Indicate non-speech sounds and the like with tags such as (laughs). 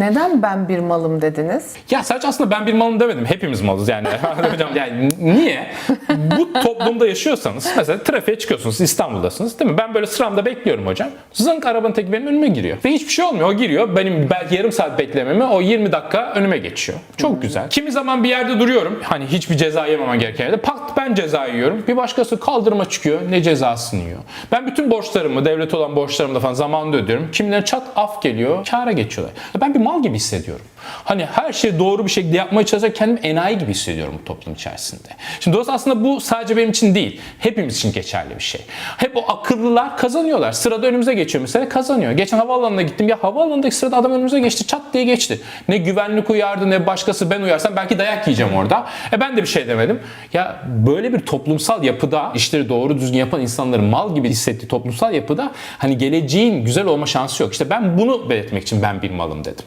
Neden ben bir malım dediniz? Ya sadece aslında ben bir malım demedim. Hepimiz malız yani. (laughs) Hocam yani niye? Bu toplumda yaşıyorsanız mesela trafiğe çıkıyorsunuz İstanbul'dasınız değil mi? Ben böyle sıramda bekliyorum hocam. Zınk arabanın teki benim önüme giriyor. Ve hiçbir şey olmuyor. O giriyor. Benim belki yarım saat beklememi o 20 dakika önüme geçiyor. Çok güzel. Kimi zaman bir yerde duruyorum. Hani hiçbir ceza yememen gereken yerde. Pat ben ceza yiyorum. Bir başkası kaldırıma çıkıyor. Ne cezasını yiyor. Ben bütün borçlarımı, devlet olan borçlarımı da falan zamanında ödüyorum. Kimilerine çat af geliyor. Kâra geçiyorlar. Ben bir mal gibi hissediyorum. Hani her şeyi doğru bir şekilde yapmaya çalışırken kendimi enayi gibi hissediyorum bu toplum içerisinde. Şimdi dolayısıyla aslında bu sadece benim için değil. Hepimiz için geçerli bir şey. Hep o akıllılar kazanıyorlar. Sırada önümüze geçiyor mesela kazanıyor. Geçen havaalanına gittim. Ya havaalanındaki sırada adam önümüze geçti. Çat diye geçti. Ne güvenlik uyardı ne başkası ben uyarsam belki dayak yiyeceğim orada. E ben de bir şey demedim. Ya böyle bir toplumsal yapıda işleri doğru düzgün yapan insanların mal gibi hissettiği toplumsal yapıda hani geleceğin güzel olma şansı yok. İşte ben bunu belirtmek için ben bir malım dedim.